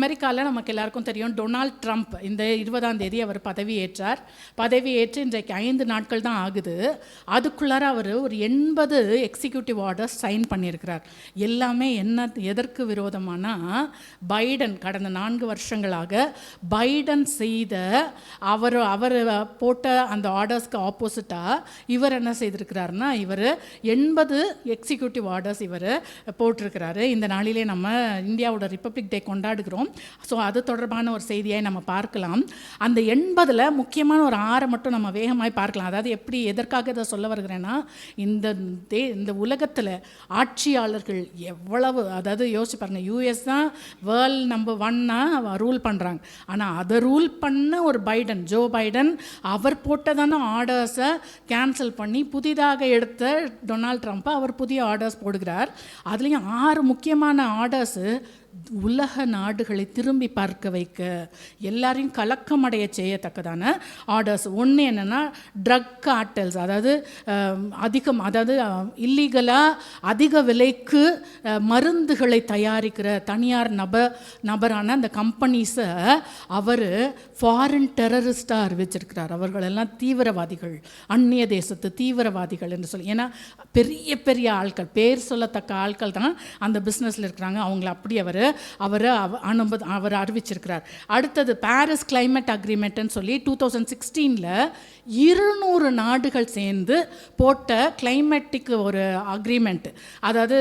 அமெரிக்காவில் நமக்கு எல்லாருக்கும் தெரியும் டொனால்ட் ட்ரம்ப் இந்த இருபதாம் தேதி அவர் பதவி ஏற்றார். பதவி ஏற்று இன்றைக்கு ஐந்து நாட்கள் தான் ஆகுது. அதுக்குள்ளார அவர் ஒரு எண்பது எக்ஸிக்யூட்டிவ் ஆர்டர்ஸ் சைன் பண்ணியிருக்கிறார். எல்லாமே என்ன எதற்கு விரோதமானா பைடன் கடந்த நான்கு வருஷங்களாக பைடன் செய்த அவர் அவர் போட்ட அந்த ஆர்டர்ஸ்க்கு ஆப்போசிட்டாக இவர் என்ன செய்திருக்கிறாருன்னா இவர் எண்பது எக்ஸிக்யூட்டிவ் ஆர்டர்ஸ் இவர் போட்டிருக்கிறாரு. இந்த நாளிலே நம்ம இந்தியாவோட ரிப்பப்ளிக் டே கொண்டாடுகிறோம். ஸோ அது தொடர்பான ஒரு செய்தியை நம்ம பார்க்கலாம். அந்த எண்பதில் முக்கியமான ஒரு ஆறை மட்டும் நம்ம வேகமாய் பார்க்கலாம். அதாவது எப்படி எதற்காக இதை சொல்ல வருகிறேன்னா இந்த தே இந்த உலகத்தில் ஆட்சியாளர்கள் எவ்வளவு அதாவது யோசிச்சு பாருங்க யூஎஸ் தான் வேர்ல்ட் நம்பர் ஒன்னாக ரூல் பண்ணுறாங்க ஆனால் அதை ரூல் பண்ண ஒரு பைடன் ஜோ பைடன் அவர் போட்டதான ஆர்டர்ஸை கேன்சல் பண்ணி புதிதாக எடுத்த டொனால்ட் ட்ரம்ப்பை அவர் புதிய ஆர்டர்ஸ் போடுகிறார். அதுலேயும் ஆறு முக்கியமான ஆர்டர்ஸு உலக நாடுகளை திரும்பி பார்க்க வைக்க எல்லாரையும் கலக்கமடைய செய்யத்தக்கதான ஆர்டர்ஸ் ஒன்று என்னென்னா ட்ரக் கார்டல்ஸ் அதாவது அதிகம் அதாவது இல்லீகலாக அதிக விலைக்கு மருந்துகளை தயாரிக்கிற தனியார் நப நபரான அந்த கம்பெனிஸை அவர் ஃபாரின் டெரரிஸ்டாக அறிவிச்சிருக்கிறார். அவர்களெல்லாம் தீவிரவாதிகள் அந்நிய தேசத்து தீவிரவாதிகள் என்று சொல்லி. ஏன்னா பெரிய பெரிய ஆட்கள் பேர் சொல்லத்தக்க ஆட்கள் தான் அந்த பிஸ்னஸில் இருக்கிறாங்க. அவங்கள அப்படி அவர் அவர் அனுப அவர் அறிவிச்சிருக்கிறார். அடுத்தது பாரிஸ் கிளைமேட் அக்ரிமெண்ட்னு சொல்லி டூ தௌசண்ட் சிக்ஸ்டீனில் இருநூறு நாடுகள் சேர்ந்து போட்ட கிளைமேட்டிக் ஒரு அக்ரிமெண்ட் அதாவது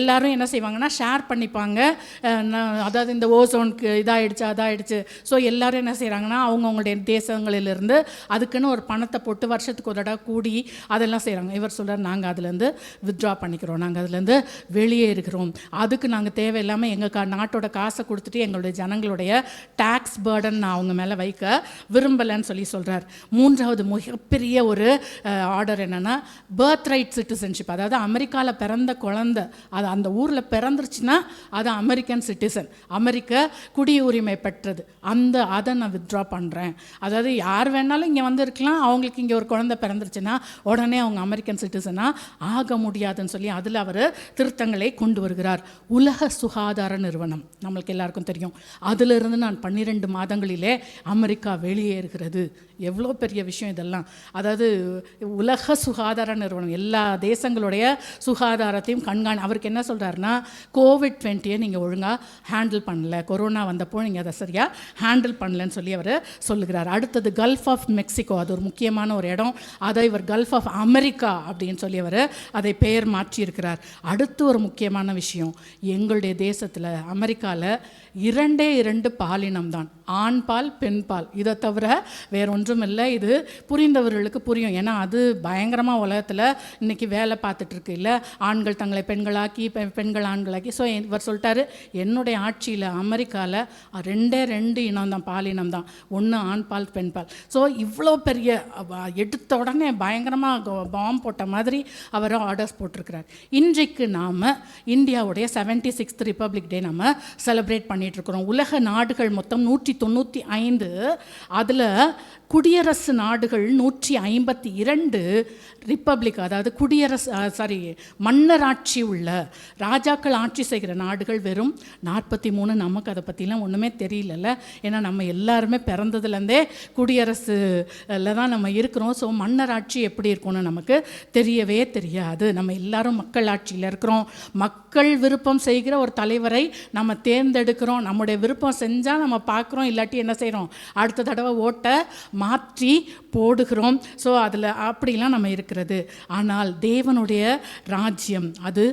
எல்லாரும் என்ன செய்வாங்கன்னா ஷேர் பண்ணிப்பாங்க. நான் அதாவது இந்த ஓசோனுக்கு இதாகிடுச்சு அதாகிடுச்சு ஸோ எல்லாரும் என்ன செய்கிறாங்கன்னா அவங்கவுங்களுடைய தேசங்களிலிருந்து அதுக்குன்னு ஒரு பணத்தை போட்டு வருஷத்துக்கு ஒரு தடவை கூடி அதெல்லாம் செய்கிறாங்க இவர் சொல்கிறார் நாங்கள் அதுலேருந்து வித்ட்ரா பண்ணிக்கிறோம். நாங்கள் அதுலேருந்து வெளியே இருக்கிறோம். அதுக்கு நாங்கள் தேவையில்லாமல் எங்கள் கா நாட்டோட காசை கொடுத்துட்டு எங்களுடைய ஜனங்களுடைய டேக்ஸ் பேர்டன் நான் அவங்க மேலே வைக்க விரும்பலைன்னு சொல்லி சொல்கிறார் மூன்றாவது மிகப்பெரிய ஒரு ஆர்டர் என்னென்னா பேர்த் ரைட் சிட்டிசன்ஷிப் அதாவது அமெரிக்காவில் பிறந்த குழந்தை. அது அந்த ஊரில் பிறந்துருச்சுன்னா அது அமெரிக்கன் சிட்டிசன் அமெரிக்க குடியுரிமை பெற்றது. அந்த அதை நான் வித்ட்ரா பண்ணுறேன் அதாவது யார் வேணாலும் இங்கே வந்து இருக்கலாம் அவங்களுக்கு இங்கே ஒரு குழந்தை பிறந்துருச்சுன்னா உடனே அவங்க அமெரிக்கன் சிட்டிசனாக ஆக முடியாதுன்னு சொல்லி அதில் அவர் திருத்தங்களை கொண்டு வருகிறார். உலக சுகாதார நிறுவனம். நம்மளுக்கு எல்லாருக்கும் தெரியும். அதிலிருந்து நான் பன்னிரெண்டு மாதங்களிலே அமெரிக்கா வெளியேறுகிறது. எவ்வளோ பெரிய விஷயம் இதெல்லாம்? அதாவது உலக சுகாதார நிறுவனம் எல்லா தேசங்களுடைய சுகாதாரத்தையும் கண்காணி அவருக்கு என்ன சொல்கிறாருன்னா கோவிட் டுவெண்ட்டியை நீங்கள் ஒழுங்காக ஹேண்டில் பண்ணல. கொரோனா வந்தப்போ நீங்கள் அதை சரியாக ஹேண்டில் பண்ணலன்னு சொல்லி அவர் சொல்லுகிறார். அடுத்தது கல்ஃப் ஆஃப் மெக்சிகோ அது ஒரு முக்கியமான ஒரு இடம். அதை இவர் கல்ஃப் ஆஃப் அமெரிக்கா அப்படின்னு சொல்லி அவர் அதை பெயர் மாற்றியிருக்கிறார். அடுத்து ஒரு முக்கியமான விஷயம் எங்களுடைய தேசத்தில் அமெரிக்காவில் இரண்டே இரண்டு பாலினம் தான். ஆண் பால் பெண் பால். இதை தவிர வேற ஒன்றும் இல்லை இது புரிந்தவர்களுக்கு புரியும். ஏன்னா அது பயங்கரமாக உலகத்தில் இன்னைக்கு வேலை பார்த்துட்ருக்கு. இல்லை ஆண்கள் தங்களை பெண்களாக்கி பெ- பெண்கள் ஆண்களாக்கி. ஸோ இவர் சொல்லிட்டாரு என்னுடைய ஆட்சியில் அமெரிக்காவில் ரெண்டே ரெண்டு இனம் தான் பாலினம் தான் ஒன்று ஆண் பால் பெண் பால். ஸோ இவ்வளோ பெரிய எடுத்த உடனே பயங்கரமாக பாம் போட்ட மாதிரி அவர் ஆர்டர்ஸ் போட்டிருக்கிறார். இன்றைக்கு நாம் இந்தியாவுடைய செவன்டி சிக்ஸ்த் ரிப்பப்ளிக் டே நம்ம செலிப்ரேட் பண்ணிகிட்ருக்குறோம் உலக நாடுகள் மொத்தம் நூற்றி தொண்ணூற்றி ஐந்து. அதில் குடியரசு நாடுகள் நூற்றி ஐம்பத்தி இரண்டு ரிப்பப்ளிக் அதாவது குடியரசு சாரி மன்னராட்சி உள்ள ராஜாக்கள் ஆட்சி செய்கிற நாடுகள் வெறும் நாற்பத்தி மூணு நமக்கு அதை பற்றிலாம் ஒன்றுமே தெரியலல்ல. ஏன்னா நம்ம எல்லாருமே பிறந்ததுலேருந்தே குடியரசுல தான் நம்ம இருக்கிறோம். ஸோ மன்னராட்சி எப்படி இருக்கும்னு நமக்கு தெரியவே தெரியாது. நம்ம எல்லாரும் மக்கள் ஆட்சியில் இருக்கிறோம். மக்கள் விருப்பம் செய்கிற ஒரு தலைவரை நம்ம தேர்ந்தெடுக்கிறோம். நம்முடைய விருப்பம் செஞ்சால் நம்ம பார்க்குறோம் இல்லாட்டி என்ன செய்கிறோம் அடுத்த தடவை ஓட்டை மாற்றி போடுகிறோம். ஸோ அதில் அப்படிலாம் நம்ம இருக்கிறது. ஆனால் தேவனுடைய ராஜ்யம் அது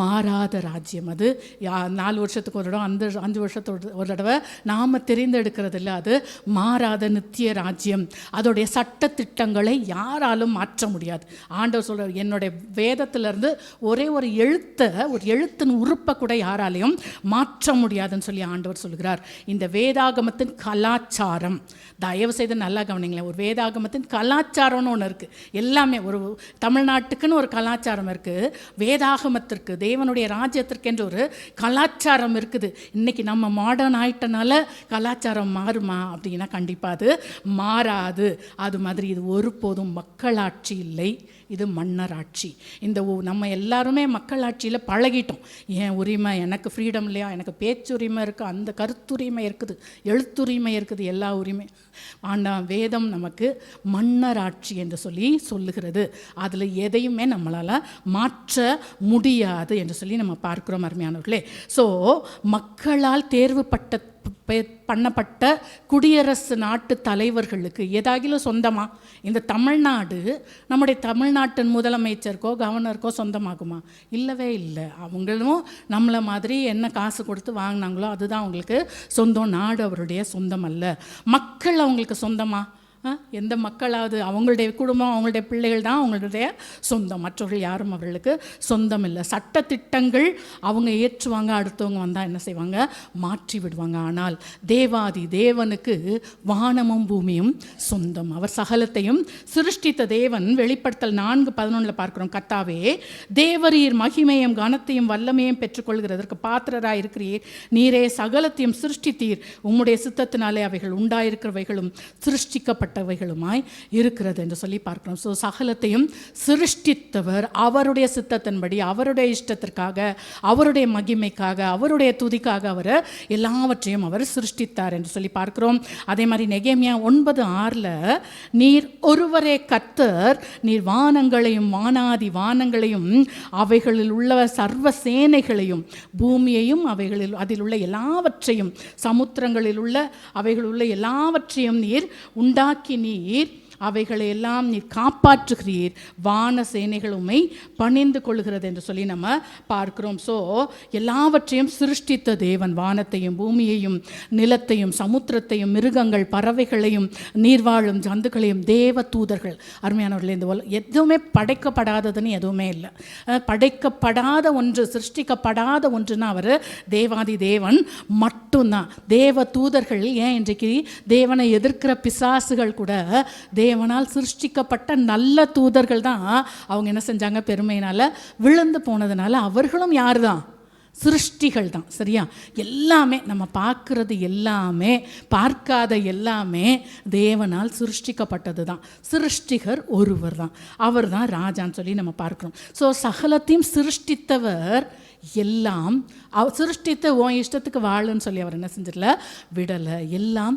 மாறாத ராஜ்யம். அது நாலு வருஷத்துக்கு ஒரு தடவை அந்த அஞ்சு வருஷத்தோட ஒரு தடவை நாம் தெரிந்தெடுக்கிறது இல்லை அது மாறாத நித்திய ராஜ்யம். அதோடைய சட்ட திட்டங்களை யாராலும் மாற்ற முடியாது. ஆண்டவர் சொல்கிறார் என்னுடைய வேதத்திலிருந்து ஒரே ஒரு எழுத்தை ஒரு எழுத்தின் உறுப்பை கூட யாராலையும் மாற்ற முடியாதுன்னு சொல்லி ஆண்டவர் சொல்கிறார். இந்த வேதாகமத்தின் கலாச்சாரம் தயவு செய்து நல்லா கவனிங்களேன். ஒரு வேதாகமத்தின் கலாச்சாரம்னு ஒன்று இருக்குது எல்லாமே ஒரு தமிழ்நாட்டுக்குன்னு ஒரு கலாச்சாரம் இருக்குது வேதாகமத்திற்கு தேவனுடைய ராஜ்யத்திற்கு ஒரு கலாச்சாரம் இருக்குது. இன்னைக்கு நம்ம மாடர்ன் ஆயிட்டனால கலாச்சாரம் மாறுமா? அப்படின்னா கண்டிப்பாக அது மாறாது. அது மாதிரி இது ஒருபோதும் மக்களாட்சி இல்லை. இது மன்னராட்சி. இந்த நம்ம எல்லாருமே மக்களாட்சியில் பழகிட்டோம். என் உரிமை எனக்கு ஃப்ரீடம் இல்லையா? எனக்கு பேச்சுரிமை இருக்குது அந்த கருத்துரிமை இருக்குது எழுத்துரிமை இருக்குது எல்லா உரிமையும் ஆண்டா வேதம் நமக்கு மன்னராட்சி என்று சொல்லி சொல்லுகிறது. அதில் எதையுமே நம்மளால் மாற்ற முடியாது என்று சொல்லி நம்ம பார்க்கிறோம் அருமையானவர்களே. ஸோ மக்களால் தேர்வுப்பட்ட பண்ணப்பட்ட குடியரசு நாட்டு தலைவர்களுக்கு ஏதாகிலும் சொந்தமா? இந்த தமிழ்நாடு நம்முடைய தமிழ்நாட்டின் முதலமைச்சருக்கோ கவர்னருக்கோ சொந்தமாகுமா? இல்லவே இல்லை. அவங்களும் நம்மளை மாதிரி என்ன காசு கொடுத்து வாங்கினாங்களோ அதுதான் அவங்களுக்கு சொந்தம். நாடு அவருடைய சொந்தம் அல்ல மக்கள் அவங்களுக்கு சொந்தமாக எந்த மக்களாவது அவங்களுடைய குடும்பம் அவங்களுடைய பிள்ளைகள் தான் அவங்களுடைய சொந்தம். மற்றவர்கள் யாரும் அவர்களுக்கு சொந்தம் இல்லை. சட்டத்திட்டங்கள் அவங்க ஏற்றுவாங்க அடுத்தவங்க வந்தால் என்ன செய்வாங்க? மாற்றி விடுவாங்க. ஆனால் தேவாதி தேவனுக்கு வானமும் பூமியும் சொந்தம். அவர் சகலத்தையும் சிருஷ்டித்த தேவன் வெளிப்படுத்தல் நான்கு பதினொன்றில் பார்க்கிறோம். கத்தாவே தேவரீர் மகிமையும் கனத்தையும் வல்லமையும் பெற்றுக்கொள்கிறதற்கு பாத்திரராக இருக்கிறீர் நீரே சகலத்தையும் சிருஷ்டித்தீர். உம்முடைய சித்தத்தினாலே அவைகள் உண்டாயிருக்கிறவைகளும் சிருஷ்டிக்கப்பட்டவைகளுமாய் இருக்கிறது என்று சொல்லி பார்க்கிறோம். ஸோ சகலத்தையும் சிருஷ்டித்தவர் அவருடைய சித்தத்தின்படி அவருடைய இஷ்டத்திற்காக அவருடைய மகிமைக்காக அவருடைய துதிக்காக அவர் எல்லாவற்றையும் அவர் சிருஷ்டித்தார் என்று சொல்லி பார்க்கிறோம். அதே மாதிரி நெகேமியா ஒன்பது ஆறில் நீர் ஒருவரே கத்தர் நீர் வானங்களையும் வானாதி வானங்களையும் அவைகளில் உள்ள சர்வ சேனைகளையும் பூமியையும் அவைகளில் அதில் உள்ள எல்லாவற்றையும் சமுத்திரங்களில் உள்ள அவைகளில் உள்ள எல்லாவற்றையும் நீர் உண்டாக்கி நீர் அவைகளை எல்லாம் நீர் காப்பாற்றுகிறீர். வான சேனைகள் உண்மை பணிந்து கொள்கிறது என்று சொல்லி நம்ம பார்க்கிறோம். ஸோ எல்லாவற்றையும் சிருஷ்டித்த தேவன் வானத்தையும் பூமியையும் நிலத்தையும் சமுத்திரத்தையும் மிருகங்கள் பறவைகளையும் நீர்வாழும் ஜந்துக்களையும் தேவ தூதர்கள். அருமையானவர்களே இந்த உல எதுவுமே படைக்கப்படாததுன்னு எதுவுமே இல்லை. படைக்கப்படாத ஒன்று சிருஷ்டிக்கப்படாத ஒன்றுன்னா அவர் தேவாதி தேவன் மட்டும்தான். தேவ தூதர்கள் ஏன் இன்றைக்கு தேவனை எதிர்க்கிற பிசாசுகள் கூட தேவனால் சிருஷ்டிக்கப்பட்ட நல்ல தூதர்கள் தான் அவங்க என்ன செஞ்சாங்க? பெருமையினால் விழுந்து போனதுனால அவர்களும் யார் தான் சிருஷ்டிகள் தான் சரியா? எல்லாமே நம்ம பார்க்குறது எல்லாமே பார்க்காத எல்லாமே தேவனால் சிருஷ்டிக்கப்பட்டது தான். சிருஷ்டிகர் ஒருவர் தான். அவர் தான் ராஜான்னு சொல்லி நம்ம பார்க்குறோம். ஸோ சகலத்தையும் சிருஷ்டித்தவர் எல்லாம் அவ சிருஷ்டித்த உன் இஷ்டத்துக்கு வாழுன்னு சொல்லி அவர் என்ன செஞ்சிடல? விடலை. எல்லாம்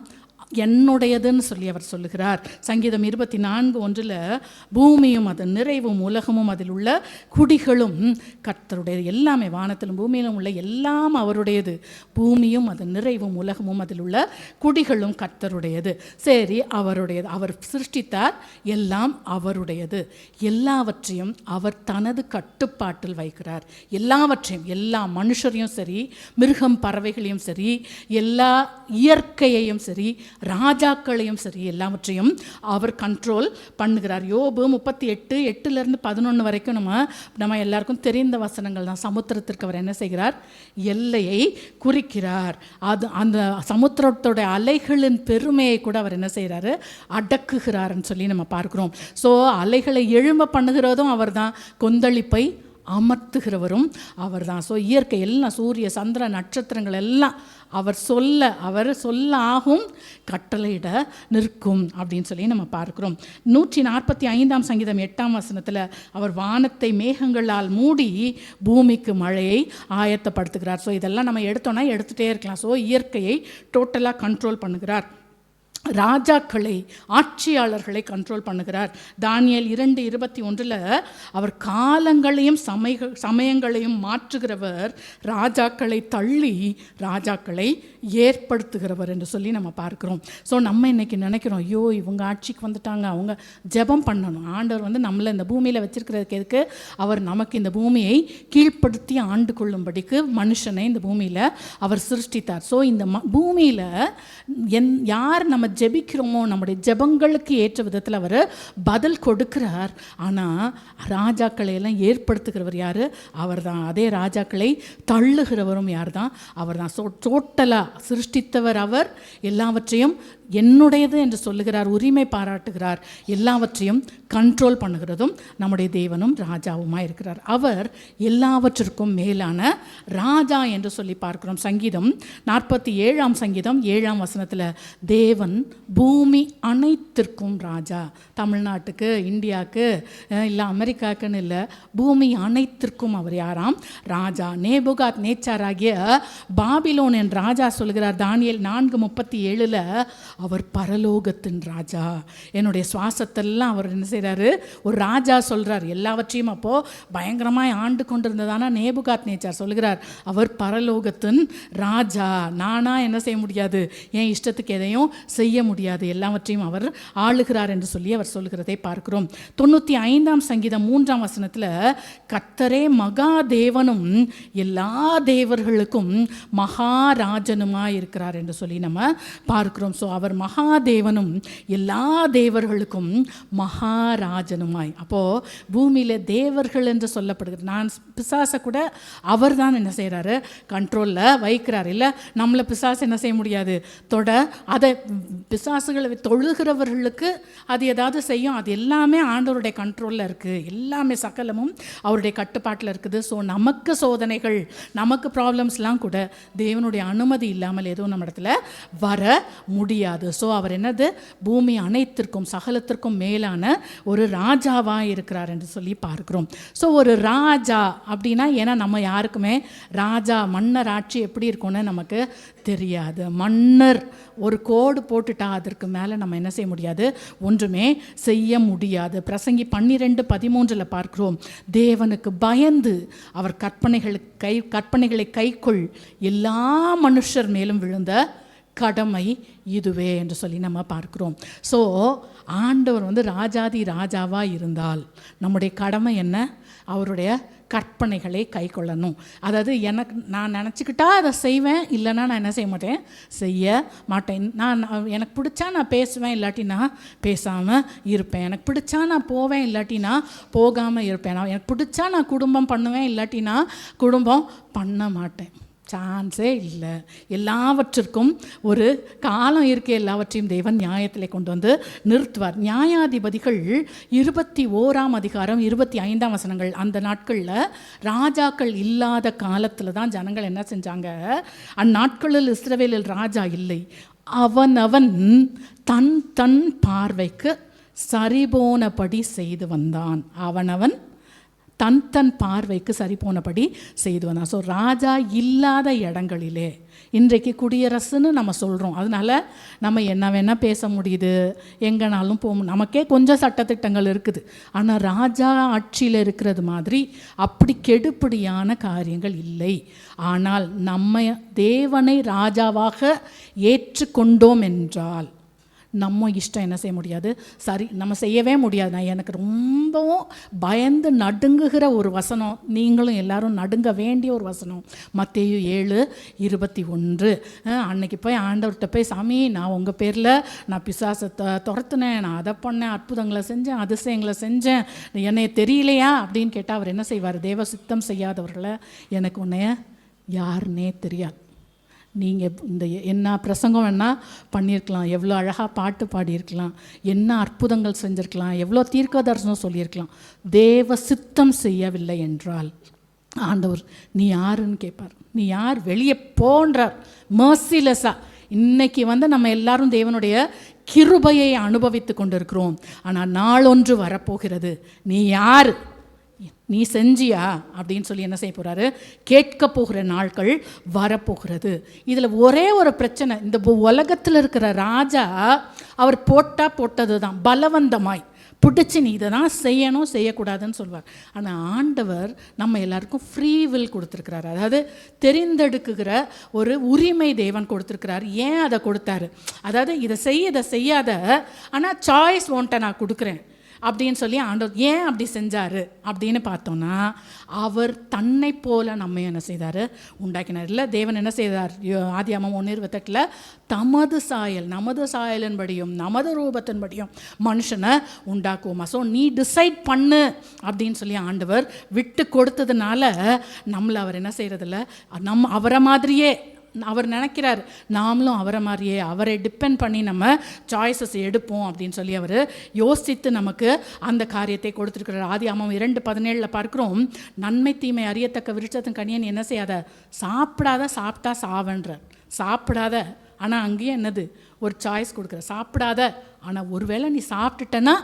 என்னுடையதுன்னு சொல்லி அவர் சொல்லுகிறார். சங்கீதம் இருபத்தி நான்கு ஒன்றில் பூமியும் அதன் நிறைவும் உலகமும் அதில் உள்ள குடிகளும் கர்த்தருடையது. எல்லாமே வானத்திலும் பூமியிலும் உள்ள எல்லாம் அவருடையது. பூமியும் அதன் நிறைவும் உலகமும் அதில் உள்ள குடிகளும் கர்த்தருடையது. சரி அவருடையது அவர் சிருஷ்டித்தார் எல்லாம் அவருடையது. எல்லாவற்றையும் அவர் தனது கட்டுப்பாட்டில் வைக்கிறார். எல்லாவற்றையும் எல்லா மனுஷரையும் சரி மிருகம் பறவைகளையும் சரி எல்லா இயற்கையையும் சரி ராஜாக்களையும் சரி எல்லாவற்றையும் அவர் கண்ட்ரோல் பண்ணுகிறார். யோபு முப்பத்தி எட்டு எட்டுலேருந்து பதினொன்று வரைக்கும் நம்ம நம்ம எல்லாருக்கும் தெரிந்த வசனங்கள் தான். சமுத்திரத்திற்கு அவர் என்ன செய்கிறார்? எல்லையை குறிக்கிறார். அது அந்த சமுத்திரத்தோட அலைகளின் பெருமையை கூட அவர் என்ன செய்கிறாரு? அடக்குகிறாருன்னு சொல்லி நம்ம பார்க்குறோம். ஸோ அலைகளை எழும்ப பண்ணுகிறதும் அவர் தான் கொந்தளிப்பை அமர்த்துகிறவரும் அவர்தான். ஸோ இயற்கை எல்லாம் சூரிய சந்திர நட்சத்திரங்கள் எல்லாம் அவர் சொல்ல அவர் சொல்லாகும் கட்டளையிட நிற்கும் அப்படின்னு சொல்லி நம்ம பார்க்குறோம். நூற்றி நாற்பத்தி ஐந்தாம் சங்கீதம் எட்டாம் வசனத்தில் அவர் வானத்தை மேகங்களால் மூடி பூமிக்கு மழையை ஆயத்தப்படுத்துகிறார். ஸோ இதெல்லாம் நம்ம எடுத்தோன்னா எடுத்துகிட்டே இருக்கலாம். ஸோ இயற்கையை டோட்டலாக கண்ட்ரோல் பண்ணுகிறார். ராஜாக்களை ஆட்சியாளர்களை கண்ட்ரோல் பண்ணுகிறார். தானியல் இரண்டு இருபத்தி ஒன்றில் அவர் காலங்களையும் சமய சமயங்களையும் மாற்றுகிறவர். ராஜாக்களை தள்ளி ராஜாக்களை ஏற்படுத்துகிறவர் என்று சொல்லி நம்ம பார்க்குறோம். ஸோ நம்ம இன்றைக்கி நினைக்கிறோம் ஐயோ இவங்க ஆட்சிக்கு வந்துட்டாங்க அவங்க ஜெபம் பண்ணணும். ஆண்டவர் வந்து நம்மளை இந்த பூமியில் வச்சிருக்கிறதுக்கு எதுக்கு? அவர் நமக்கு இந்த பூமியை கீழ்ப்படுத்தி ஆண்டு கொள்ளும்படிக்கு மனுஷனை இந்த பூமியில் அவர் சிருஷ்டித்தார். ஸோ இந்த ம பூமியில் என் யார் நம்ம ஜெபிக்கிறோமோ நம்முடைய ஜெபங்களுக்கு ஏற்ற விதத்தில் அவர் பதில் கொடுக்கிறார். ஆனால் ராஜாக்களை எல்லாம் ஏற்படுத்துகிறவர் யார்? அவர் தான் அதே ராஜாக்களை தள்ளுகிறவரும் யார் தான் அவர் தான் டோட்டலாக சிருஷ்டித்தவர் அவர். எல்லாவற்றையும் என்னுடையது என்று சொல்லுகிறார் உரிமை பாராட்டுகிறார் எல்லாவற்றையும் கண்ட்ரோல் பண்ணுகிறதும் நம்முடைய தேவனும் ராஜாவுமாக இருக்கிறார். அவர் எல்லாவற்றிற்கும் மேலான ராஜா என்று சொல்லி பார்க்கிறோம். சங்கீதம் நாற்பத்தி ஏழாம் சங்கீதம் ஏழாம் வசனத்தில் தேவன் பூமி அனைத்திற்கும் ராஜா. தமிழ்நாட்டுக்கு இந்தியாவுக்கு இல்லை அமெரிக்காவுக்குன்னு இல்லை பூமி அனைத்திற்கும் அவர் யாராம்? ராஜா. நேபுகாத் நேச்சாராகிய பாபிலோன் என் ராஜா சொல்கிறார் தானியல் நான்கு முப்பத்தி ஏழில் அவர் பரலோகத்தின் ராஜா. என்னுடைய சுவாசத்தெல்லாம் அவர் என்ன செய்கிறாரு ஒரு ராஜா சொல்கிறார் எல்லாவற்றையும் அப்போது பயங்கரமாக ஆண்டு கொண்டிருந்ததானா நேபுகாத் நேச்சார் சொல்கிறார் அவர் பரலோகத்தின் ராஜா. நானா என்ன செய்ய முடியாது? என் இஷ்டத்துக்கு எதையும் செய்ய முடியாது. எல்லாவற்றையும் அவர் ஆளுகிறார் என்று சொல்லி அவர் சொல்கிறதை பார்க்கிறோம். தொண்ணூற்றி ஐந்தாம் சங்கீதம் மூன்றாம் வசனத்தில் கத்தரே மகா தேவனும் எல்லா தேவர்களுக்கும் மகாராஜனுமாய் இருக்கிறார் என்று சொல்லி நம்ம பார்க்கிறோம். ஸோ அவர் மகாதேவனும் எல்லா தேவர்களுக்கும் மகாராஜனுமாய். அப்போது பூமியில் தேவர்கள் என்று சொல்லப்படுகிறது. நான் பிசாசை கூட அவர் தான் என்ன செய்கிறாரு கண்ட்ரோலில் வைக்கிறார். இல்லை நம்மளை பிசாசு என்ன செய்ய முடியாது? தொட அதை பிசாசுகளை தொழுகிறவர்களுக்கு அது ஏதாவது செய்யும். அது எல்லாமே ஆண்டவருடைய கண்ட்ரோலில் இருக்குது எல்லாமே சகலமும் அவருடைய கட்டுப்பாட்டில் இருக்குது. ஸோ நமக்கு சோதனைகள் நமக்கு ப்ராப்ளம்ஸ்லாம் கூட தேவனுடைய அனுமதி இல்லாமல் எதுவும் நம்ம இடத்துல வர முடியாது. ஸோ அவர் என்னது? பூமி அனைத்திற்கும் சகலத்திற்கும் மேலான ஒரு ராஜாவாக இருக்கிறார் என்று சொல்லி பார்க்கிறோம். ஸோ ஒரு ராஜா அப்படின்னா ஏன்னா நம்ம யாருக்குமே ராஜா மன்னர் ஆட்சி எப்படி இருக்கும்னு நமக்கு தெரியாது. மன்னர் ஒரு கோடு போட்டுட்டா அதற்கு மேலே நம்ம என்ன செய்ய முடியாது? ஒன்றுமே செய்ய முடியாது. பிரசங்கி பன்னிரெண்டு பதிமூன்றில் பார்க்கிறோம். தேவனுக்கு பயந்து அவர் கற்பனைகளுக்கு கை கற்பனைகளை கைக்குள் எல்லா மனுஷர் மேலும் விழுந்த கடமை இதுவே என்று சொல்லி நம்ம பார்க்குறோம். ஸோ ஆண்டவர் வந்து ராஜாதி ராஜாவாக இருந்தால் நம்முடைய கடமை என்ன? அவருடைய கற்பனைகளை கை கொள்ளணும். அதாவது எனக்கு நான் நினச்சிக்கிட்டா அதை செய்வேன் இல்லைன்னா நான் என்ன செய்ய மாட்டேன்? செய்ய மாட்டேன். நான் எனக்கு பிடிச்சா நான் பேசுவேன் இல்லாட்டி நான் பேசாமல் இருப்பேன். எனக்கு பிடிச்சா நான் போவேன் இல்லாட்டி நான் போகாமல் இருப்பேன். நான் எனக்கு பிடிச்சா நான் குடும்பம் பண்ணுவேன் இல்லாட்டி நான் குடும்பம் பண்ண மாட்டேன். சான்ஸே இல்லை. எல்லாவற்றிற்கும் ஒரு காலம் இருக்க. எல்லாவற்றையும் தேவன் நியாயத்திலே கொண்டு வந்து நிறுத்துவார். நியாயாதிபதிகள் இருபத்தி ஓராம் அதிகாரம் இருபத்தி ஐந்தாம் வசனங்கள் அந்த நாட்களில் ராஜாக்கள் இல்லாத காலத்தில் தான் ஜனங்கள் என்ன செஞ்சாங்க? அந்நாட்களில் இஸ்ரவேலில் ராஜா இல்லை. அவனவன் தன் தன் பார்வைக்கு சரிபோனபடி செய்து வந்தான். அவனவன் தன் தன் பார்வைக்கு சரி போனபடி செய்து வந்தான் ஸோ ராஜா இல்லாத இடங்களிலே இன்றைக்கு குடியரசுன்னு நம்ம சொல்கிறோம் அதனால நம்ம என்ன வேணால் பேச முடியுது. எங்கேனாலும் போக நமக்கே கொஞ்சம் சட்டத்திட்டங்கள் இருக்குது. ஆனால் ராஜா ஆட்சியில் இருக்கிறது மாதிரி அப்படி கெடுப்படியான காரியங்கள் இல்லை. ஆனால் நம்ம தேவனை ராஜாவாக ஏற்றுக்கொண்டோம் என்றால் நம்ம இஷ்டம் என்ன செய்ய முடியாது? சரி நம்ம செய்யவே முடியாது. நான் எனக்கு ரொம்பவும் பயந்து நடுங்குகிற ஒரு வசனம். நீங்களும் எல்லாரும் நடுங்க வேண்டிய ஒரு வசனம். மத்தேயு ஏழு இருபத்தி ஒன்று. அன்னைக்கு போய் ஆண்டவர்கிட்ட போய் சாமி நான் உங்கள் பேரில் நான் பிசாசை துரத்துனேன். நான் அதை பண்ணேன். அற்புதங்களை செஞ்சேன். அதிசயங்களை செஞ்சேன். என்னைய தெரியலையா? அப்படின்னு கேட்டால் அவர் என்ன செய்வார்? தேவ சித்தம் செய்யாதவர்களை எனக்கு உன்னைய யாருன்னே தெரியாது. நீங்கள் இந்த என்ன பிரசங்கம் வேணால் பண்ணியிருக்கலாம் எவ்வளோ அழகாக பாட்டு பாடியிருக்கலாம். என்ன அற்புதங்கள் செஞ்சுருக்கலாம். எவ்வளோ தீர்க்க தரிசனம் சொல்லியிருக்கலாம். தேவ சித்தம் செய்யவில்லை என்றால் ஆண்டவர் நீ யாருன்னு கேட்பார். நீ யார்? வெளியே போன்றார். மர்சிலெஸ்ஸாக இன்னைக்கு வந்து நம்ம எல்லாரும் தேவனுடைய கிருபையை அனுபவித்து கொண்டிருக்கிறோம். ஆனால் நாளொன்று வரப்போகிறது. நீ யார்? நீ செஞ்சியா? அப்படின்னு சொல்லி என்ன செய்ய போகிறாரு கேட்க போகிற நாட்கள் வரப்போகிறது. இதில் ஒரே ஒரு பிரச்சனை இந்த உலகத்தில் இருக்கிற ராஜா அவர் போட்டால் போட்டது தான் பலவந்தமாய். பிடிச்சி நீ இதை தான் செய்யணும் செய்யக்கூடாதுன்னு சொல்வார். ஆனால் ஆண்டவர் நம்ம எல்லாருக்கும் ஃப்ரீ வில் கொடுத்துருக்கிறார். அதாவது தெரிந்தெடுக்குகிற ஒரு உரிமை தேவன் கொடுத்துருக்கிறார். ஏன் அதை கொடுத்தாரு? அதாவது இதை செய்ய இதை செய்யாத ஆனால் சாய்ஸ் ஒன்ட்ட நான் கொடுக்குறேன். அப்படின்னு சொல்லி ஆண்டவர் ஏன் அப்படி செஞ்சார் அப்படின்னு பார்த்தோன்னா அவர் தன்னை போல நம்ம என்ன செய்தார்? உண்டாக்கினார் இல்லை தேவன் என்ன செய்தார்? யோ- ஆதியாமம் ஒன்று இருபத்தெட்டில் தமது சாயல் நமது சாயலின்படியும் நமது ரூபத்தின்படியும் மனுஷனை உண்டாக்குவோமா? ஸோ நீ டிசைட் பண்ணு அப்படின்னு சொல்லி ஆண்டவர் விட்டு கொடுத்ததுனால நம்மளை அவர் என்ன செய்கிறதில்ல நம்ம அவரை மாதிரியே அவர் நினைக்கிறார் நாமளும் அவரை மாதிரியே அவரை டிபெண்ட் பண்ணி நம்ம சாய்ஸஸ் எடுப்போம் அப்படின்னு சொல்லி அவர் யோசித்து நமக்கு அந்த காரியத்தை கொடுத்துருக்கிறார். ஆதி அம்மாவும் இரண்டு பதினேழில் பார்க்குறோம் நன்மை தீமை அறியத்தக்க விருட்சத்தின் கனியன் என்ன செய்யாத? சாப்பிடாத சாப்பிட்டா சாவன்றார் சாப்பிடாத ஆனால் அங்கேயும் என்னது? ஒரு சாய்ஸ் கொடுக்குற. சாப்பிடாத ஆனால் ஒருவேளை நீ சாப்பிட்டுட்டனா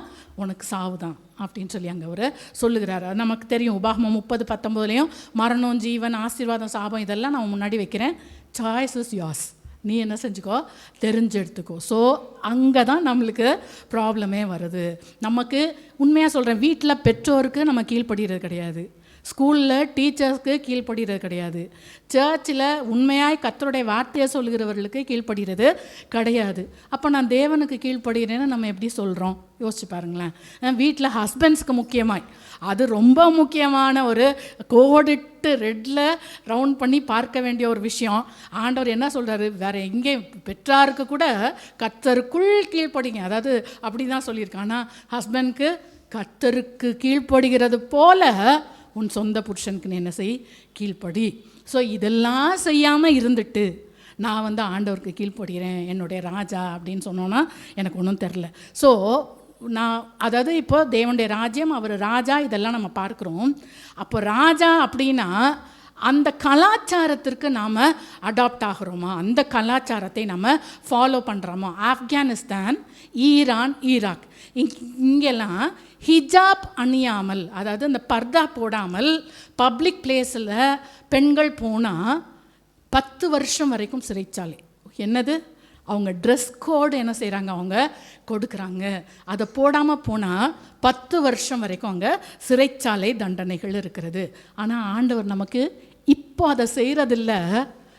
உனக்கு சாவு தான் அப்படின்னு சொல்லி அங்கே அவர் சொல்லுகிறார். அது நமக்கு தெரியும். உபாகமம் முப்பது பத்தொம்போதுலேயும் மரணம் ஜீவன் ஆசீர்வாதம் சாபம் இதெல்லாம் நான் முன்னாடி வைக்கிறேன். சாய்ஸ் இஸ் யாஸ் நீ என்ன செஞ்சுக்கோ தெரிஞ்செடுத்துக்கோ. ஸோ அங்கே தான் நம்மளுக்கு ப்ராப்ளமே வருது. நமக்கு உண்மையாக சொல்கிறேன் வீட்டில் பெற்றோருக்கு நம்ம கீழ்ப்படுகிறது கிடையாது. ஸ்கூலில் டீச்சர்ஸ்க்கு கீழ்ப்படுகிறது கிடையாது. சர்ச்சில் உண்மையாய் கத்தருடைய வார்த்தையை சொல்கிறவர்களுக்கு கீழ்ப்படுகிறது கிடையாது. அப்போ நான் தேவனுக்கு கீழ்ப்படுகிறேன்னு நம்ம எப்படி சொல்கிறோம் யோசிச்சு பாருங்களேன். வீட்டில் ஹஸ்பண்ட்ஸ்க்கு முக்கியமாய். அது ரொம்ப முக்கியமான ஒரு கோடிட்டு ரெட்டில் ரவுண்ட் பண்ணி பார்க்க வேண்டிய ஒரு விஷயம். ஆண்டவர் என்ன சொல்கிறாரு வேறு எங்கே பெற்றாருக்கு கூட கத்தருக்குள் கீழ்ப்படிங்க. அதாவது அப்படி தான் சொல்லியிருக்கான். ஆனால் ஹஸ்பண்ட்க்கு கத்தருக்கு கீழ்ப்படுகிறது போல உன் சொந்த புருஷனுக்கு நீ என்ன செய்? கீழ்ப்படி. ஸோ இதெல்லாம் செய்யாமல் இருந்துட்டு நான் வந்து ஆண்டவருக்கு கீழ்ப்படுகிறேன் என்னுடைய ராஜா அப்படின்னு சொன்னோன்னா எனக்கு ஒன்றும் தெரில ஸோ நான் அதாவது இப்போ தேவனுடைய ராஜ்யம் அவர் ராஜா இதெல்லாம் நம்ம பார்க்குறோம். அப்போ ராஜா அப்படின்னா அந்த கலாச்சாரத்திற்கு நாம் அடாப்ட் ஆகிறோமா? அந்த கலாச்சாரத்தை நம்ம ஃபாலோ பண்ணுறோமா ஆப்கானிஸ்தான் ஈரான் ஈராக். இங் இங்கெல்லாம் ஹிஜாப் அணியாமல் அதாவது அந்த பர்தா போடாமல் பப்ளிக் பிளேஸில் பெண்கள் போனால் பத்து வருஷம் வரைக்கும் சிறைச்சாலை. என்னது? அவங்க ட்ரெஸ் கோடு என்ன செய்கிறாங்க அவங்க கொடுக்குறாங்க. அதை போடாமல் போனால் பத்து வருஷம் வரைக்கும் அங்கே சிறைச்சாலை தண்டனைகள் இருக்கிறது. ஆனால் ஆண்டவர் நமக்கு இப்போ அதை செய்கிறதில்ல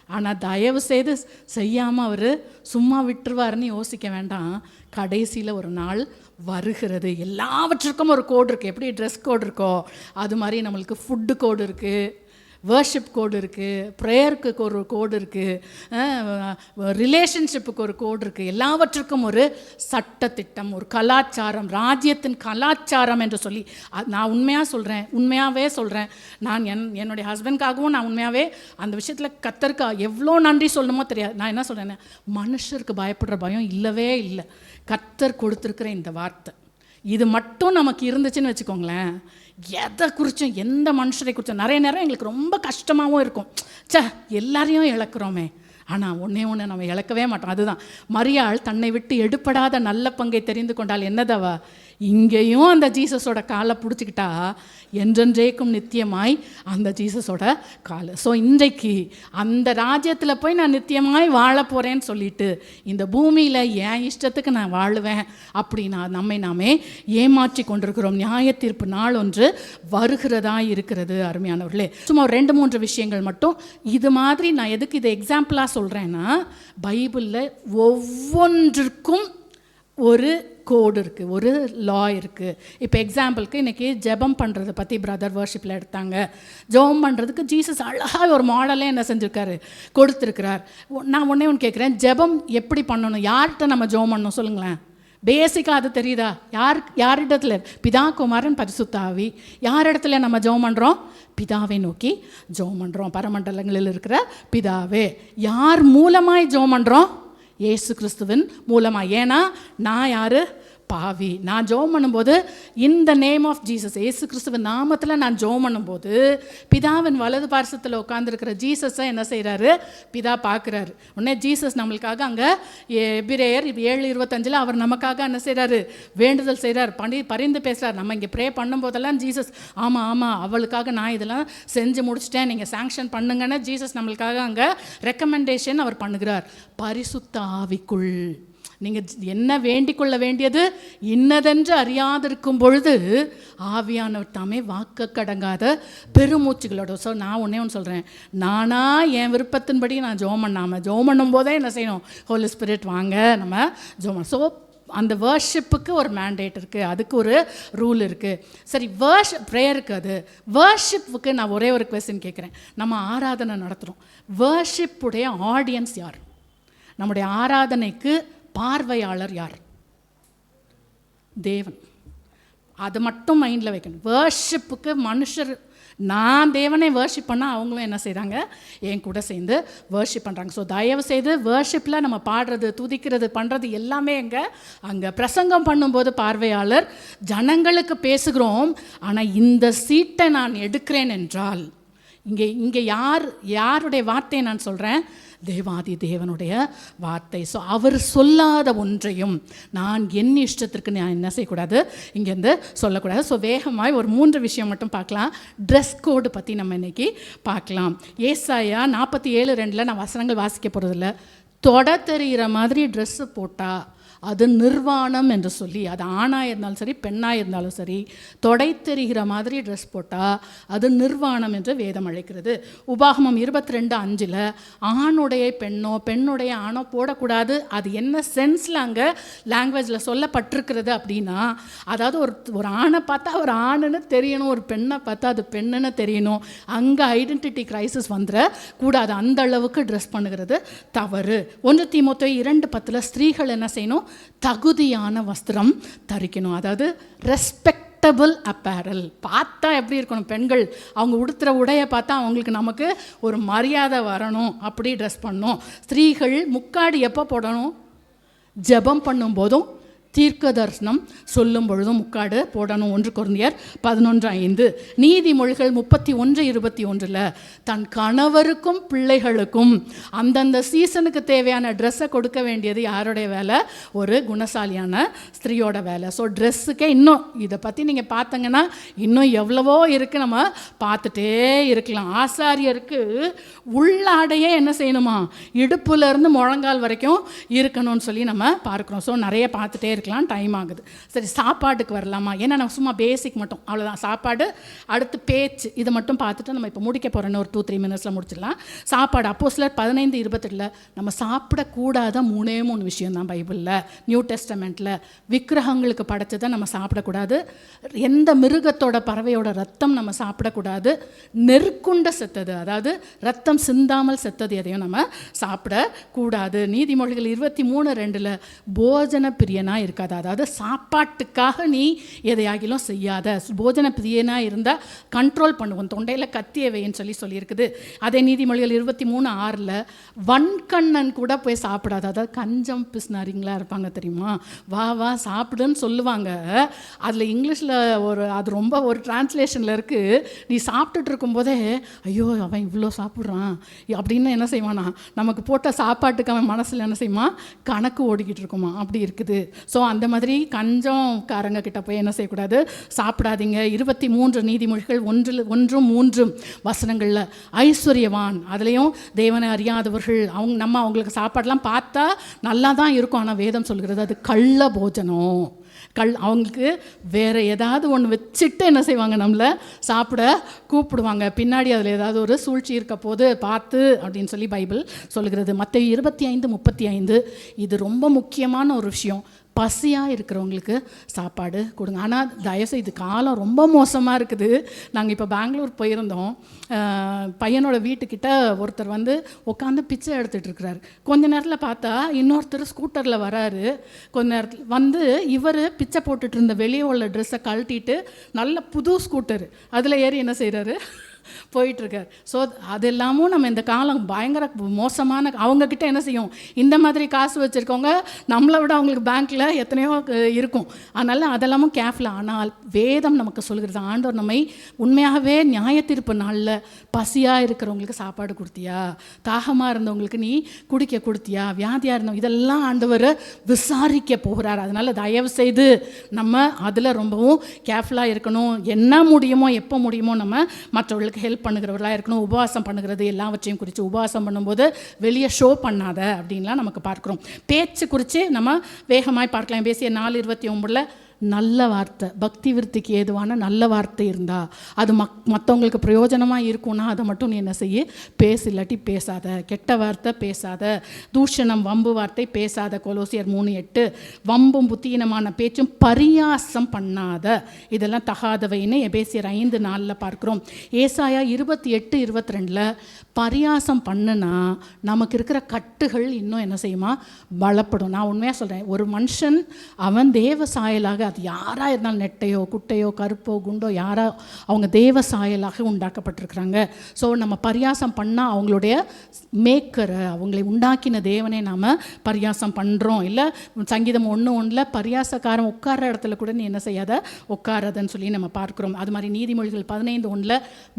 ஆனால் தயவு செய்து செய்யாமல் அவர் சும்மா விட்டுருவாருன்னு யோசிக்க வேண்டாம். கடைசியில் ஒரு நாள் வருகிறது. எல்லாவற்றுக்கும் ஒரு கோடு இருக்குது எப்படி ட்ரெஸ் கோடு இருக்கோ அது மாதிரி நம்மளுக்கு ஃபுட்டு கோடு இருக்குது வேர்ஷிப் கோடு இருக்குது ப்ரேயருக்கு ஒரு கோடு இருக்குது ரிலேஷன்ஷிப்புக்கு ஒரு கோடு இருக்குது எல்லாவற்றுக்கும் ஒரு சட்டத்திட்டம் ஒரு கலாச்சாரம் ராஜ்யத்தின் கலாச்சாரம் என்று சொல்லி நான் உண்மையாக சொல்கிறேன் உண்மையாகவே சொல்கிறேன் நான் என் என்னுடைய ஹஸ்பண்ட்காகவும் நான் உண்மையாகவே அந்த விஷயத்தில் கத்தருக்கு எவ்வளோ நன்றி சொல்லணுமோ தெரியாது. நான் என்ன சொல்கிறேன் மனுஷருக்கு பயப்படுற பயம் இல்லவே இல்லை. கத்தர் கொடுத்துருக்குற இந்த வார்த்தை. இது மட்டும் நமக்கு இருந்துச்சுன்னு வச்சுக்கோங்களேன். எதை குறித்தும் எந்த மனுஷரை குறித்தும் நிறைய நேரம் எங்களுக்கு ரொம்ப கஷ்டமாகவும் இருக்கும். சே எல்லாரையும் இழக்கிறோமே. ஆனால் ஒன்றே ஒன்று நம்ம இழக்கவே மாட்டோம். அதுதான் மரியாள் தன்னை விட்டு எடுப்படாத நல்ல பங்கை தெரிந்து கொண்டால் என்னதவா? இங்கேயும் அந்த ஜீசஸோட காலை பிடிச்சிக்கிட்டா என்றென்றேக்கும் நித்தியமாய் அந்த ஜீசஸோட காலை. ஸோ இன்றைக்கு அந்த ராஜ்யத்தில் போய் நான் நித்தியமாய் வாழ போகிறேன்னு சொல்லிட்டு இந்த பூமியில் என் இஷ்டத்துக்கு நான் வாழுவேன் அப்படின்னா நம்மை நாமே ஏமாற்றி கொண்டிருக்கிறோம். நியாய தீர்ப்பு நாள் ஒன்று வருகிறதா இருக்கிறது அருமையானவர்களே. சும்மா ஒரு ரெண்டு மூன்று விஷயங்கள் மட்டும். இது மாதிரி நான் எதுக்கு இதை எக்ஸாம்பிளாக சொல்கிறேன்னா பைபிளில் ஒவ்வொன்றிற்கும் ஒரு கோடு இருக்குது ஒரு லா இருக்குது இப்போ எக்ஸாம்பிளுக்கு இன்றைக்கி ஜெபம் பண்ணுறதை பற்றி பிரதர் வர்ஷிப்பில் எடுத்தாங்க. ஜெபம் பண்ணுறதுக்கு ஜீசஸ் அழகாக ஒரு மாடலே என்ன செஞ்சுருக்காரு கொடுத்துருக்கிறார். நான் ஒன்றே ஒன்று கேட்குறேன் ஜெபம் எப்படி பண்ணணும் யார்கிட்ட நம்ம ஜெபம் பண்ணணும் சொல்லுங்களேன். பேசிக்காக அது தெரியுதா? யார் யாரிடத்துல? பிதா குமாரன் பரிசுத்தாவி யார் இடத்துல நம்ம ஜெபம் பண்ணுறோம் பிதாவை நோக்கி ஜெபம் பண்ணுறோம் பரமண்டலங்களில் இருக்கிற பிதாவே யார் மூலமாய் ஜெபம் பண்ணுறோம் இயேசு கிறிஸ்துவின் மூலமாக ஏன்னா நான் யார்? பாவி. நான் ஜோம் பண்ணும்போது இந்த நேம் ஆஃப் ஜீசஸ் இயேசு கிறிஸ்துவ நாமத்தில் நான் ஜோம் பண்ணும்போது பிதாவின் வலது பார்சத்தில் உட்காந்துருக்கிற ஜீசஸை என்ன செய்கிறாரு பிதா பார்க்குறாரு. உடனே ஜீசஸ் நம்மளுக்காக அங்கே எபிரேயர் ஏழு இருபத்தஞ்சில் அவர் நமக்காக என்ன செய்கிறாரு வேண்டுதல் செய்கிறார் பண்ணி பரிந்து பேசுகிறார் நம்ம இங்கே ப்ரே பண்ணும்போதெல்லாம் ஜீசஸ் ஆமாம் ஆமாம் அவளுக்காக நான் இதெல்லாம் செஞ்சு முடிச்சிட்டேன். நீங்கள் சாங்ஷன் பண்ணுங்கன்னு ஜீசஸ் நம்மளுக்காக அங்கே ரெக்கமெண்டேஷன் அவர் பண்ணுகிறார். பரிசுத்த ஆவிக்குள். நீங்கள் என்ன வேண்டிக் கொள்ள வேண்டியது? இன்னதென்று அறியாதிருக்கும் பொழுது ஆவியானவர் தாமே வாக்க கடங்காத பெருமூச்சுகளோட ஸோ நான் ஒன்றே ஒன்று சொல்கிறேன் நானா என் விருப்பத்தின்படி நான் ஜோம் பண்ணாமல் ஜோம் பண்ணும்போதே என்ன செய்யணும்? ஹோலி ஸ்பிரிட் வாங்க நம்ம ஜோம் ஸோ அந்த வேர்ஷிப்புக்கு ஒரு மேண்டேட் இருக்குது அதுக்கு ஒரு ரூல் இருக்குது சரி வேர்ஷ் ப்ரேயருக்கு அது. வேர்ஷிப்புக்கு நான் ஒரே ஒரு கொஸ்டின் கேட்குறேன். நம்ம ஆராதனை நடத்துகிறோம் வேர்ஷிப்புடைய ஆடியன்ஸ் யார்? நம்முடைய ஆராதனைக்கு பார்வையாளர் யார்? தேவன். அதை மட்டும் மைண்டில் வைக்கணும். வேர்ஷிப்புக்கு மனுஷர் நான் தேவனை வேர்ஷிப் பண்ணால் அவங்களும் என்ன செய்கிறாங்க என் கூட சேர்ந்து வேர்ஷிப் பண்ணுறாங்க ஸோ தயவு செய்து வேர்ஷிப்பில் நம்ம பாடுறது துதிக்கிறது பண்ணுறது எல்லாமே எங்கே? அங்கே பிரசங்கம் பண்ணும்போது பார்வையாளர் ஜனங்களுக்கு பேசுகிறோம் ஆனால் இந்த சீட்டை நான் எடுக்கிறேன் என்றால் இங்கே இங்கே யார் யாருடைய வார்த்தையை நான் சொல்கிறேன் தேவாதி தேவனுடைய வார்த்தை. ஸோ அவர் சொல்லாத ஒன்றையும் நான் என் இஷ்டத்திற்கு நான் என்ன செய்யக்கூடாது? இங்கேருந்து சொல்லக்கூடாது. ஸோ வேகமாய் ஒரு மூன்று விஷயம் மட்டும் பார்க்கலாம். ட்ரெஸ் கோடு பற்றி நம்ம இன்னைக்கு பார்க்கலாம். ஏசாயா நாற்பத்தி ஏழு ரெண்டில் நான் வசனங்கள் வாசிக்க போகிறதில்ல தொட தெரிகிற மாதிரி ட்ரெஸ்ஸு போட்டால் அது நிர்வாணம் என்று சொல்லி அது ஆணாக இருந்தாலும் சரி பெண்ணாக இருந்தாலும் சரி தொடை தெரிகிற மாதிரி ட்ரெஸ் போட்டால் அது நிர்வாணம் என்று வேதம் அழைக்கிறது. உபாகமம் இருபத்தி ரெண்டு அஞ்சில் ஆணுடைய பெண்ணோ பெண்ணுடைய ஆணோ போடக்கூடாது. அது என்ன சென்ஸில் அங்கே லாங்குவேஜில் சொல்லப்பட்டிருக்கிறது அப்படின்னா அதாவது ஒரு ஒரு ஆணை பார்த்தா ஒரு ஆணுன்னு தெரியணும் ஒரு பெண்ணை பார்த்தா அது பெண்ணுன்னு தெரியணும். அங்கே ஐடென்டிட்டி கிரைசிஸ் வந்துட கூடாது. அந்த அளவுக்கு ட்ரெஸ் பண்ணுகிறது தவறு. ஒன்று தீமொத்த இரண்டு பத்தில் ஸ்திரீகள் என்ன செய்யணும்? தகுதியான வஸ்திரம் தரிக்கணும். அதாவது ரெஸ்பெக்டபிள் அப்பேரல் பார்த்தா எப்படி இருக்கணும் பெண்கள்? அவங்க உடுத்துகிற உடையை பார்த்தா அவங்களுக்கு நமக்கு ஒரு மரியாதை வரணும். அப்படி ட்ரெஸ் பண்ணணும். ஸ்திரீகள் முக்காடி எப்போ போடணும்? ஜெபம் பண்ணும்போதும் தீர்க்க தரிசனம் சொல்லும் பொழுதும் முக்காடு போடணும். ஒன்று குழந்தையர் பதினொன்று ஐந்து. நீதிமொழிகள் முப்பத்தி ஒன்று இருபத்தி ஒன்றில் தன் கணவருக்கும் பிள்ளைகளுக்கும் அந்தந்த சீசனுக்கு தேவையான ட்ரெஸ்ஸை கொடுக்க வேண்டியது யாருடைய வேலை? ஒரு குணசாலியான ஸ்திரீயோட வேலை. ஸோ ட்ரெஸ்ஸுக்கே இன்னும் இதை பற்றி நீங்கள் பார்த்தீங்கன்னா இன்னும் எவ்வளவோ இருக்குது நம்ம பார்த்துட்டே இருக்கலாம். ஆசாரியருக்கு உள்ளாடையே என்ன செய்யணுமா? இடுப்புலேருந்து முழங்கால் வரைக்கும் இருக்கணும்னு சொல்லி நம்ம பார்க்குறோம். ஸோ நிறைய பார்த்துட்டே இருக்கலாம் டைம் ஆகுது. சரி சாப்பாட்டுக்கு வரலாமா? ஏன்னா நம்ம சும்மா பேசிக் மட்டும். அவ்வளோதான் சாப்பாடு அடுத்து பேச்சு இதை மட்டும் பார்த்துட்டு நம்ம இப்போ முடிக்க போகிறோன்னு ஒரு டூ த்ரீ மினிட்ஸில் முடிச்சிடலாம். சாப்பாடு அப்போ சிலர் பதினைந்து இருபத்தெட்டில் நம்ம சாப்பிடக்கூடாத மூணே மூணு விஷயம் தான் பைபிளில். நியூ டெஸ்டமெண்ட்டில் விக்கிரகங்களுக்கு படைச்சதை நம்ம சாப்பிடக்கூடாது. எந்த மிருகத்தோட பறவையோட ரத்தம் நம்ம சாப்பிடக்கூடாது. நெருக்குண்ட செத்தது அதாவது ரத்தம் சிந்தாமல் செத்தது எதையும் நம்ம சாப்பிடக்கூடாது. நீதிமொழிகள் இருபத்தி மூணு ரெண்டில் போஜன பிரியனாக இருக்காது. அதாவது சாப்பாட்டுக்காக நீ எதையாகிலும் செய்யாத. போஜன பிரியனாக இருந்தால் கண்ட்ரோல் பண்ணுவோம் தொண்டையில் கத்திய வைன்னு சொல்லி சொல்லியிருக்குது. அதே நீதிமொழிகள் இருபத்தி மூணு ஆறில் வன்கண்ணன் கூட போய் சாப்பிடாது. அதாவது கஞ்சம் பிஸ்னாரிங்களா இருப்பாங்க தெரியுமா? வா வா சாப்பிடுன்னு சொல்லுவாங்க. அதில் இங்கிலீஷில் ஒரு அது ரொம்ப ஒரு டிரான்ஸ்லேஷனில் இருக்குது நீ சாப்பிட்டுட்டு இருக்கும்போதே ஐயோ அவன் இவ்வளோ சாப்பிட்றான். அப்படின்னு என்ன செய்வானா? நமக்கு போட்ட சாப்பாட்டுக்கு அவன் மனசில் என்ன செய்யுமா? கணக்கு ஓடிக்கிட்டு இருக்குமா? அப்படி இருக்குது. ஸோ அந்த மாதிரி கஞ்சம்காரங்க கிட்ட போய் என்ன செய்யக்கூடாது? சாப்பிடாதீங்க. இருபத்தி மூன்று நீதிமொழிகள் ஒன்றில் ஒன்றும் மூன்றும் வசனங்களில். ஐஸ்வர்யவான். அதுலேயும் தேவனை அறியாதவர்கள் அவங்க நம்ம அவங்களுக்கு சாப்பாடெல்லாம் பார்த்தா நல்லா தான் இருக்கும். ஆனால் வேதம் சொல்கிறது அது கள்ள போஜனம். கல் அவங்களுக்கு வேறு ஏதாவது ஒன்று வச்சுட்டு என்ன செய்வாங்க நம்மளை? சாப்பிட கூப்பிடுவாங்க. பின்னாடி அதில் ஏதாவது ஒரு சூழ்ச்சி இருக்க போது பார்த்து அப்படின்னு சொல்லி பைபிள் சொல்கிறது மற்ற இருபத்தி ஐந்து முப்பத்தி ஐந்து. இது ரொம்ப முக்கியமான ஒரு விஷயம். பசியாக இருக்கிறவங்களுக்கு சாப்பாடு கொடுங்க. ஆனால் தயவுசெய்து காலம் ரொம்ப மோசமாக இருக்குது. நாங்கள் இப்போ பெங்களூர் போயிருந்தோம். பையனோட வீட்டுக்கிட்ட ஒருத்தர் வந்து உட்காந்து பிச்சை எடுத்துகிட்டு இருக்கிறாரு. கொஞ்ச நேரத்தில் பார்த்தா இன்னொருத்தர் ஸ்கூட்டரில் வராரு. கொஞ்ச நேரத்தில் வந்து இவர் பிச்சை போட்டுட்டு இருந்த வெளியே உள்ள ட்ரெஸ்ஸை கழட்டிட்டு நல்ல புது ஸ்கூட்டர். அதில் ஏறி என்ன செய்கிறாரு போயிட்டுருக்கார். ஸோ அது எல்லாமும் நம்ம இந்த காலம் பயங்கர மோசமான அவங்கக்கிட்ட என்ன செய்யும்? இந்த மாதிரி காசு வச்சுருக்கவங்க நம்மளை விட அவங்களுக்கு பேங்க்கில் எத்தனையோ இருக்கும். அதனால் அதெல்லாமும் கேஃபில் ஆனால் வேதம் நமக்கு சொல்கிறது ஆண்டவர் நம்மை உண்மையாகவே நியாயத்தீர்ப்பு நாளில் பசியாக இருக்கிறவங்களுக்கு சாப்பாடு கொடுத்தியா? தாகமாக இருந்தவங்களுக்கு நீ குடிக்க கொடுத்தியா? வியாதியாக இருந்தவங்க இதெல்லாம் ஆண்டவர் விசாரிக்க போகிறார். அதனால் தயவு செய்து நம்ம அதில் ரொம்பவும் கேர்ஃபுல்லாக இருக்கணும். என்ன முடியுமோ எப்போ முடியுமோ நம்ம மற்றவர்களுக்கு ஹெல்ப் பண்ணுகிறவர்களாக இருக்கணும் உபவாசம் பண்ணுகிறது எல்லாவற்றையும் குறித்து உபவாசம் பண்ணும்போது வெளியே ஷோ பண்ணாத அப்படின்லாம் நமக்கு பார்க்குறோம். பேச்சு குறித்து நம்ம வேகமாய் பார்க்கலாம். பேசிய நாலு இருபத்தி ஒம்பதில் நல்ல வார்த்தை. பக்தி விருத்திக்கு ஏதுவான நல்ல வார்த்தை இருந்தால் அது மக் மற்றவங்களுக்கு பிரயோஜனமாக இருக்கும்னா அதை மட்டும் நீ என்ன செய்ய? பேசு இல்லாட்டி பேசாத. கெட்ட வார்த்தை பேசாத. தூஷணம் வம்பு வார்த்தை பேசாத. கொலோசியர் மூணு எட்டு வம்பும் புத்தீனமான பேச்சும் பரியாசம் பண்ணாத. இதெல்லாம் தகாதவைன்னு எபேசியர் ஐந்து நாளில் பார்க்குறோம். ஏசாயா இருபத்தி எட்டு இருபத்தி ரெண்டில் பரியாசம் பண்ணுனா நமக்கு இருக்கிற கட்டுகள் இன்னும் என்ன செய்யுமா? பலப்படும். நான் உண்மையாக சொல்கிறேன் ஒரு மனுஷன் அவன் தேவ சாயலாக அது யாராக இருந்தாலும் நெட்டையோ குட்டையோ கருப்போ குண்டோ யாரோ அவங்க தேவ சாயலாக உண்டாக்கப்பட்டிருக்கிறாங்க. ஸோ நம்ம பரியாசம் பண்ணால் அவங்களுடைய மேக்கரை அவங்களை உண்டாக்கின தேவனே நாம் பரியாசம் பண்ணுறோம் இல்லை சங்கீதம் ஒன்று ஒன்றில் பரியாசக்காரன் உட்கார இடத்துல கூட நீ என்ன செய்யாத? உட்காரதுன்னு சொல்லி நம்ம பார்க்குறோம். அது மாதிரி நீதிமொழிகள் பதினைந்து ஒன்றில்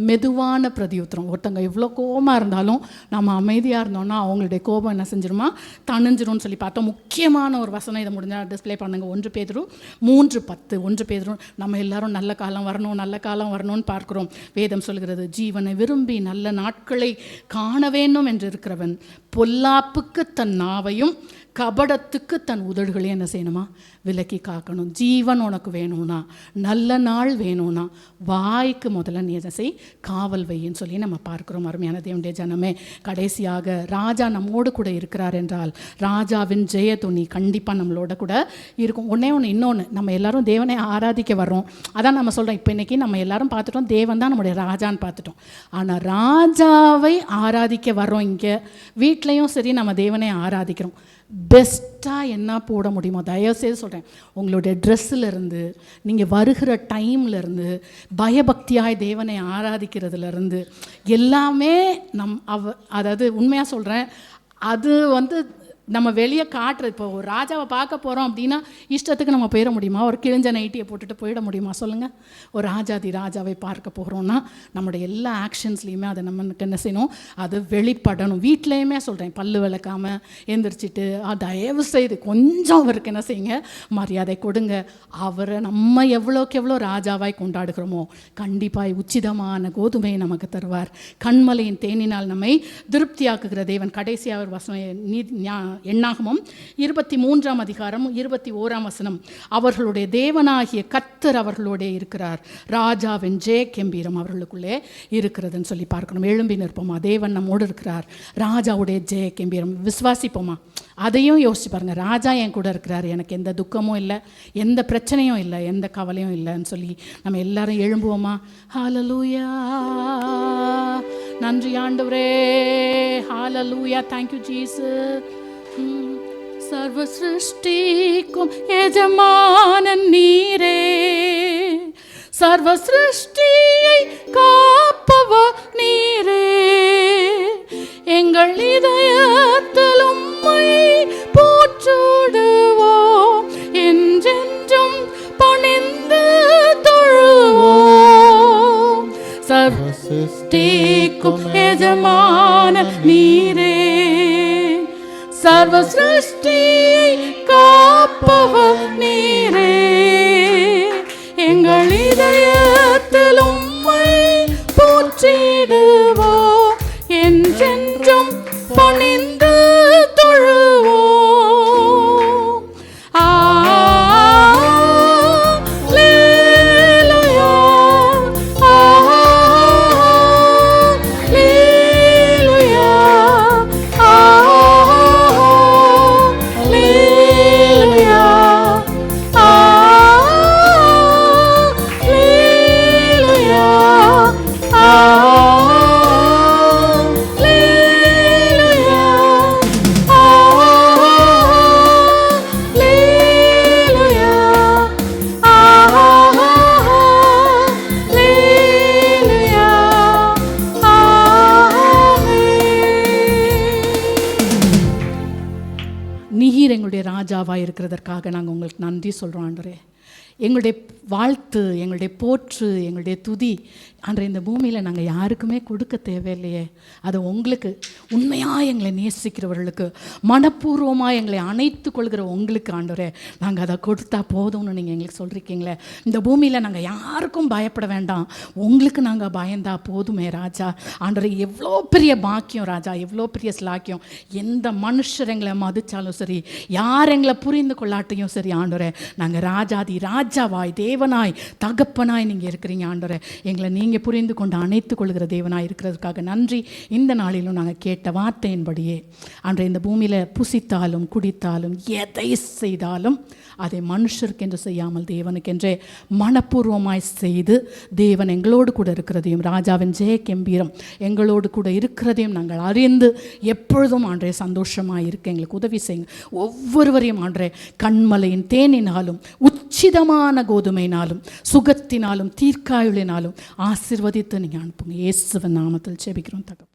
மெதுவான பிரதியுத்திரம். ஒருத்தங்க எவ்வளோ கோபமாக இருந்தாலும் நம்ம அமைதியாக இருந்தோம்னா அவங்களுடைய கோபம் என்ன செஞ்சிருமா? தணிஞ்சிரும்னு சொல்லி பார்த்தோம். முக்கியமான ஒரு வசனம் இதை முடிஞ்சால் டிஸ்ப்ளே பண்ணுங்க. ஒன்று பேதரும் மூன்று பத்து. ஒன்று பேதரும் நம்ம எல்லாரும் நல்ல காலம் வரணும் நல்ல காலம் வரணும்னு பார்க்கிறோம். வேதம் சொல்கிறது ஜீவனை விரும்பி நல்ல நாட்களை காண வேண்டும் என்று இருக்கிறவன் பொல்லாப்புக்கு தன் நாவையும் கபடத்துக்கு தன் உதடுகளையும் என்ன செய்யணுமா? விலக்கி காக்கணும். ஜீவன் உனக்கு வேணும்னா நல்ல நாள் வேணும்னா வாய்க்கு முதல்ல நீ என்ன செய். காவல் வையின்னு சொல்லி நம்ம பார்க்கிறோம். அருமையான தேவனுடைய ஜனமே கடைசியாக ராஜா நம்மோடு கூட இருக்கிறார் என்றால் ராஜாவின் ஜெய துணி கண்டிப்பாக நம்மளோட கூட இருக்கும். ஒன்றே ஒன்று இன்னொன்று நம்ம எல்லாரும் தேவனை ஆராதிக்க வர்றோம். அதான் நம்ம சொல்கிறோம் இப்போ இன்னைக்கு நம்ம எல்லாரும் பார்த்துட்டோம் தேவன் தான் நம்முடைய ராஜான்னு பார்த்துட்டோம். ஆனால் ராஜாவை ஆராதிக்க வர்றோம் இங்கே. வீட்லேயும் சரி நம்ம தேவனை ஆராதிக்கிறோம். பெஸ்ட்டாக என்ன போட முடியுமோ தயவுசெய்து சொல்கிறேன் உங்களுடைய ட்ரெஸ்ஸுலேருந்து நீங்கள் வருகிற டைம்லேருந்து பயபக்தியாய் தேவனை ஆராதிக்கிறதுலேருந்து எல்லாமே நம் அவ அதாவது உண்மையாக சொல்கிறேன் அது வந்து நம்ம வெளியே காட்டுறது. இப்போ ஒரு ராஜாவை பார்க்க போகிறோம் அப்படின்னா இஷ்டத்துக்கு நம்ம போயிட முடியுமா? ஒரு கிழிஞ்ச நைட்டியை போட்டுட்டு போயிட முடியுமா? சொல்லுங்கள் ஒரு ராஜாதி ராஜாவை பார்க்க போகிறோன்னா நம்மளுடைய எல்லா ஆக்ஷன்ஸ்லேயுமே அதை நம்ம என்ன செய்யணும்? அது வெளிப்படணும். வீட்லேயுமே சொல்கிறேன் பல்லு விளக்காமல் எந்திரிச்சிட்டு தயவு செய்து கொஞ்சம் அவருக்கு என்ன செய்யுங்க? மரியாதை கொடுங்க. அவரை நம்ம எவ்வளோக்கு எவ்வளோ ராஜாவாய் கொண்டாடுகிறோமோ கண்டிப்பாக உச்சிதமான கோதுமையை நமக்கு தருவார். கண்மலையின் தேனினால் நம்மை திருப்தியாக்குகிற தேவன். கடைசியாக ஒரு வசனம் நீ ஞா- எண்ணாகமும். இருபத்தி மூன்றாம் அதிகாரம் இருபத்தி ஓராம் வசனம். அவர்களுடைய தேவனாகிய கத்தர் அவர்களோடே இருக்கிறார். ராஜாவின் ஜே கெம்பீரம் அவர்களுக்குள்ளே இருக்கிறதுன்னு சொல்லி பார்க்கணும். எழும்பி நிற்போமா? தேவன் நம்மோடு இருக்கிறார். ராஜாவுடைய ஜெய கெம்பீரம். விசுவாசிப்போமா? அதையும் யோசிச்சு பாருங்க. ராஜா என் கூட இருக்கிறார். எனக்கு எந்த துக்கமும் இல்லை எந்த பிரச்சனையும் இல்லை எந்த கவலையும் இல்லைன்னு சொல்லி நம்ம எல்லாரும் எழும்புவோமா? ஹாலலூயா நன்றி ஆண்டவரே. ஹாலலூயா தேங்க்யூ ஜீசு ஜீசஸ் சர்வ சிருஷ்டிக்கும் எஜமானன் சர்வ சிருஷ்டியை காப்பவர் நீரே உங்களுக்கு நன்றி சொல்கிறோம் ஆண்டரே எங்களுடைய வாழ்த்து எங்களுடைய போற்று எங்களுடைய துதி. ஆண்டரே இந்த பூமியில் நாங்கள் யாருக்குமே கொடுக்க தேவையில்லையே. அது உங்களுக்கு உண்மையாக எங்களை நேசிக்கிறவர்களுக்கு மனப்பூர்வமாக எங்களை அணைத்து கொள்கிற உங்களுக்கு ஆண்டவரே நாங்கள் அதை கொடுத்தா போதும்னு நீங்கள் எங்களுக்கு சொல்கிறீங்களே இந்த பூமியில் நாங்கள் யாருக்கும் பயப்பட வேண்டாம். உங்களுக்கு நாங்கள் பயந்தா போதுமே ராஜா. ஆண்டவரை எவ்வளோ பெரிய பாக்கியம் ராஜா எவ்வளோ பெரிய ஸ்லாக்கியம் எந்த மனுஷர் எங்களை மதிச்சாலும் சரி யார் எங்களை புரிந்து கொள்ளாட்டையும் சரி ஆண்டவரே நாங்கள் ராஜாதி ராஜாவாய் தேவனாய் தகப்பனாய் நீங்கள் இருக்கிறீங்க ஆண்டவரே. எங்களை நீங்கள் புரிந்து கொண்டு அணைத்து கொள்கிற தேவனாய் இருக்கிறதுக்காக நன்றி. இந்த நாளிலும் நாங்கள் கேட்ட வார்த்தையின்படியே அன்றைய இந்த பூமியில் புசித்தாலும் குடித்தாலும் எதை செய்தாலும் அதை மனுஷருக்கென்று செய்யாமல் தேவனுக்கென்றே மனப்பூர்வமாய் செய்து தேவன் எங்களோடு கூட இருக்கிறதையும் ராஜாவின் ஜெய கம்பீரம் எங்களோடு கூட இருக்கிறதையும் நாங்கள் அறிந்து எப்பொழுதும் ஆண்டே சந்தோஷமாக இருக்க எங்களுக்கு உதவி செய்யுங்க. ஒவ்வொருவரையும் ஆண்டே கண்மலையின் தேனினாலும் உச்சிதமான கோதுமையினாலும் சுகத்தினாலும் தீர்க்காயுளினாலும் ஆசிர்வதித்து நீங்கள் அனுப்புங்க. இயேசுவன் நாமத்தில் செபிக்கிறோம் தகவல்